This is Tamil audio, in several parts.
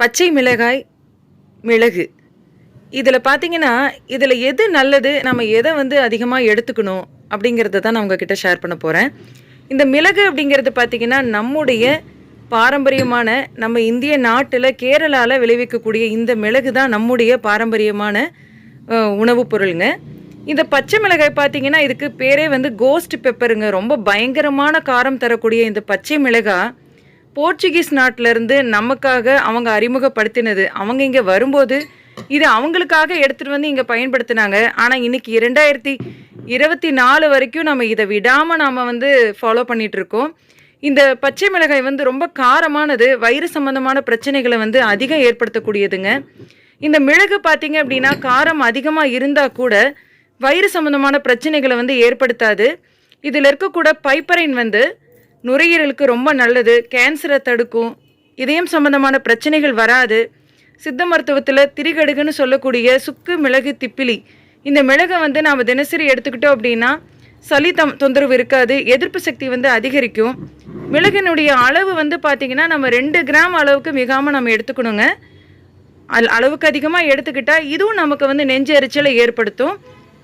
பச்சை மிளகாய் மிளகு. இதில் பார்த்தீங்கன்னா இதில் எது நல்லது நம்ம எதை வந்து அதிகமாக எடுத்துக்கணும் அப்படிங்கிறத தான் நான் உங்ககிட்ட ஷேர் பண்ண போகிறேன் இந்த மிளகு அப்படிங்கிறது பார்த்தீங்கன்னா நம்முடைய பாரம்பரியமான நம்ம இந்திய நாட்டில் கேரளாவில் விளைவிக்கக்கூடிய இந்த மிளகு தான் நம்முடைய பாரம்பரியமான உணவுப் பொருளுங்க. இந்த பச்சை மிளகாய் பார்த்தீங்கன்னா இதுக்கு பேரே வந்து கோஸ்ட் பெப்பருங்க ரொம்ப பயங்கரமான காரம் தரக்கூடிய இந்த பச்சை மிளகாய் போர்ச்சுகீஸ் நாட்டிலேருந்து நமக்காக அவங்க அறிமுகப்படுத்தினது. அவங்க இங்கே வரும்போது இது அவங்களுக்காக எடுத்துகிட்டு வந்து இங்கே பயன்படுத்தினாங்க. ஆனால் இன்னைக்கு இரண்டாயிரத்தி இருபத்தி நாலு வரைக்கும் நம்ம இதை விடாமல் நாம் வந்து ஃபாலோ பண்ணிகிட்ருக்கோம் இந்த பச்சை மிளகாய் வந்து ரொம்ப காரமானது வயிறு சம்மந்தமான பிரச்சனைகளை வந்து அதிகம் ஏற்படுத்தக்கூடியதுங்க. இந்த மிளகு பார்த்தீங்க அப்படின்னா காரம் அதிகமாக இருந்தால் கூட வயிறு சம்மந்தமான பிரச்சனைகளை வந்து ஏற்படுத்தாது. இதில் இருக்கக்கூட பைப்பரைன் வந்து நுரையீரலுக்கு ரொம்ப நல்லது கேன்சரை தடுக்கும் இதயம் சம்பந்தமான பிரச்சனைகள் வராது. சித்த மருத்துவத்தில் திரிகடுகுன்னு சொல்லக்கூடிய சுக்கு மிளகு திப்பிலி. இந்த மிளகை வந்து நாம் தினசரி எடுத்துக்கிட்டோம் அப்படின்னா சளி தம் தொந்தரவு இருக்காது எதிர்ப்பு சக்தி வந்து அதிகரிக்கும். மிளகினுடைய அளவு வந்து பார்த்திங்கன்னா நம்ம ரெண்டு கிராம் அளவுக்கு மிகாமல் நம்ம எடுத்துக்கணுங்க. அல் அளவுக்கு அதிகமாக எடுத்துக்கிட்டால் இதுவும் நமக்கு வந்து நெஞ்சு எரிச்சலை ஏற்படுத்தும்.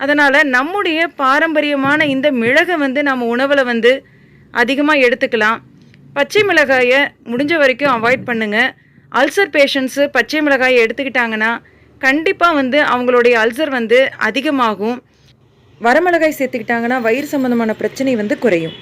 அதனால் நம்முடைய பாரம்பரியமான இந்த மிளகை வந்து நம்ம உணவில் வந்து அதிகமாக எடுத்துக்கலாம். பச்சை மிளகாயை முடிஞ்ச வரைக்கும் அவாய்ட் பண்ணுங்கள் அல்சர் பேஷண்ட்ஸு பச்சை மிளகாயை எடுத்துக்கிட்டாங்கன்னா கண்டிப்பாக வந்து அவங்களுடைய அல்சர் வந்து அதிகமாகும். வரமிளகாய் சேர்த்துக்கிட்டாங்கன்னா வயிறு சம்மந்தமான பிரச்சனை வந்து குறையும்.